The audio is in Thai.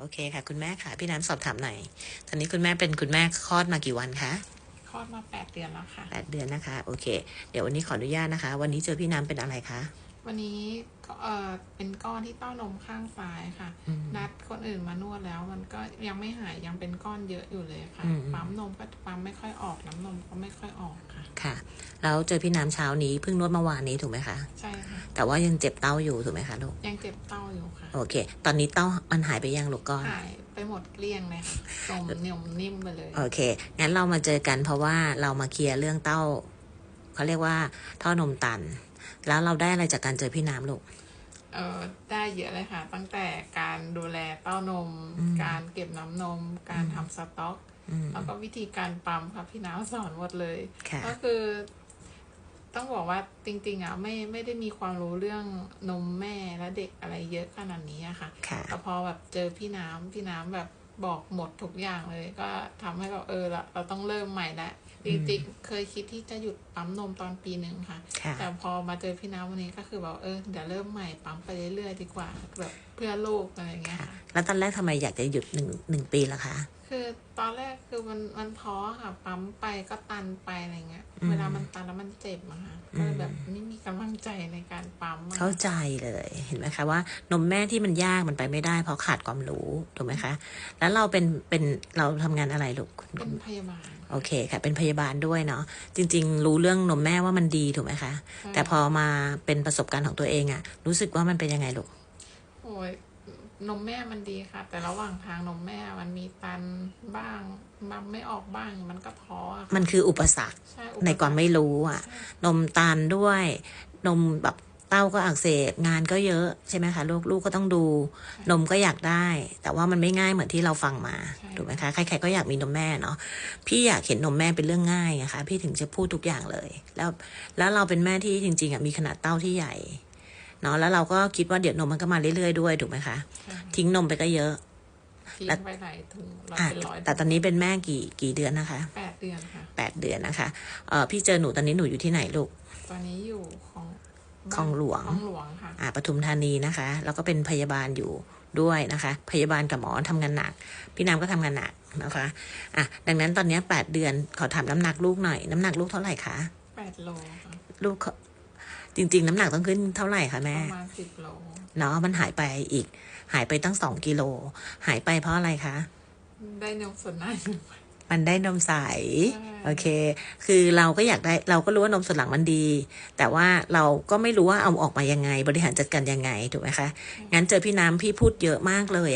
โอเคค่ะ คุณแม่ค่ะพี่น้ำสอบถามหน่อยตอนนี้คุณแม่เป็นคุณแม่คลอดมากี่วันคะคลอดมาแปดเดือนแล้วค่ะแปดเดือนนะคะ โอเค เดี๋ยววันนี้ขออนุญาตนะคะ วันนี้เจอพี่น้ำเป็นอะไรคะวันนี้ก็เออเป็นก้อนที่เต้านมข้างซ้ายค่ะอืมนัดคนอื่นมานวดแล้ว มันก็ยังไม่หายยังเป็นก้อนเยอะอยู่เลยค่ะอืมปั๊มนมก็ปั๊มไม่ค่อยออกน้ำนมก็ไม่ค่อยออกค่ะ ค่ะ แล้วเจอพี่น้ำเช้านี้เพิ่งนวดเมื่อวานนี้ถูกไหมคะ ใช่ค่ะ แต่ว่ายังเจ็บเต้าอยู่ถูกไหมคะลูกยังเจ็บเต้าอยู่ค่ะ โอเค ตอนนี้เต้ามันหายไปยังลูกก้อนหายไปหมดเกลี้ยงเลยค่ะนมเหนียวนิ่มไปเลย โอเค งั้นเรามาเจอกันเพราะว่าเรามาเคลียร์เรื่องเต้าเขาเรียกว่าท่อนมตัน แล้วเราได้อะไรจากการเจอพี่น้ำลูกเออได้เยอะเลยค่ะ ตั้งแต่การดูแลเต้านมอืมการเก็บน้ำนม การทำสต็อกอืมแล้วก็วิธีการปั๊มค่ะพี่น้ำสอนหมดเลยค่ะก็คือ ต้องบอกว่าจริงๆอะไม่ไม่ได้มีความรู้เรื่องนมแม่และเด็กอะไรเยอะขนาดนี้อะค่ะค่ะแต่พอแบบเจอพี่น้ำพี่น้ำแบบบอกหมดทุกอย่างเลย ก็ทำให้แบบเออเราเราต้องเริ่มใหม่แล้วจริงๆเคยคิดที่จะหยุดปั๊มนมตอนปีหนึ่งค่ะค่ะ แต่พอมาเจอพี่น้ำวันนี้ก็คือแบบเออเดี๋ยวเริ่มใหม่ปั๊มไปเรื่อยๆดีกว่าแบบเพื่อลูกอะไรอย่างเงี้ยค่ะค่ะแล้วตอนแรกทำไมอยากจะหยุดหนึ่งหนึ่งปีล่ะคะ คือตอนแรกคือมันมันท้อค่ะ ปั๊มไปก็ตันไปอะไรเงี้ยอืมเวลามันตันแล้วมันเจ็บอะค่ะอืมก็เลยแบบไม่มีกำลังใจในการปั๊มอะเข้าใจเลยเห็นไหมคะว่านมแม่ที่มันยากมันไปไม่ได้ เพราะขาดความรู้ถูกไหมคะ แล้วเราเป็นเป็นเราทำงานอะไรลูกคุณเป็นพยาบาลโอเคค่ะ เป็นพยาบาลด้วยเนาะจริง ๆ รู้เรื่องนมแม่ว่ามันดีถูกไหมคะ แต่พอมาเป็นประสบการณ์ของตัวเองอะรู้สึกว่ามันเป็นยังไงลูกโอ้ย นมแม่มันดีค่ะ แต่ระหว่างทางนมแม่มันมีตันบ้างมัมไม่ออกบ้างมันก็ท้ออะค่ะมันคืออุปสรรคใช่ในความไม่รู้อะใช่นมตันด้วย นมแบบเต้าก็อักเสบงานก็เยอะใช่ไหมคะลูกลูกก็ต้องดู นมก็อยากได้ แต่ว่ามันไม่ง่ายเหมือนที่เราฟังมาถูกไหมคะใครๆก็อยากมีนมแม่เนาะพี่อยากเห็นนมแม่เป็นเรื่องง่ายนะคะพี่ถึงจะพูดทุกอย่างเลย แล้วแล้วเราเป็นแม่ที่จริง ๆอะมีขนาดเต้าที่ใหญ่ เนาะแล้วเราก็คิดว่าเดี๋ยวนมมันก็มาเรื่อยๆด้วยถูกไหมคะใช่ทิ้งนมไปก็เยอะทิ้งแล้วไปหลายถุงเราอะเป็นร้อยแต่ตอนนี้เป็นแม่กี่กี่เดือนนะคะแปดเดือนค่ะแปดเดือนนะคะเออพี่เจอหนูตอนนี้หนูอยู่ที่ไหนลูกตอนนี้อยู่ของคลองหลวงคลองหลวงค่ะอ่าปทุมธานีนะคะ แล้วก็เป็นพยาบาลอยู่ด้วยนะคะ พยาบาลกับหมอทำงานหนัก พี่น้ำก็ทำงานหนักนะคะอะดังนั้นตอนเนี้ยแปดเดือนขอถามน้ำหนักลูกหน่อยน้ำหนักลูกเท่าไหร่คะแปดโลค่ะลูกเขา จริง ๆ น้ำหนักต้องขึ้นเท่าไหร่คะปแม่ระมาณสิบโลเนาะมันหายไปอีก หายไปตั้งสองกิโล หายไปเพราะอะไรคะ ได้นมส่วนหน้ามันได้นมใสใช่โอเค คือเราก็อยากได้ เราก็รู้ว่านมส่วนหลังมันดี แต่ว่าเราก็ไม่รู้ว่าเอาออกมายังไง บริหารจัดการยังไง ถูกไหมคะ งั้นเจอพี่น้ำพี่พูดเยอะมากเลย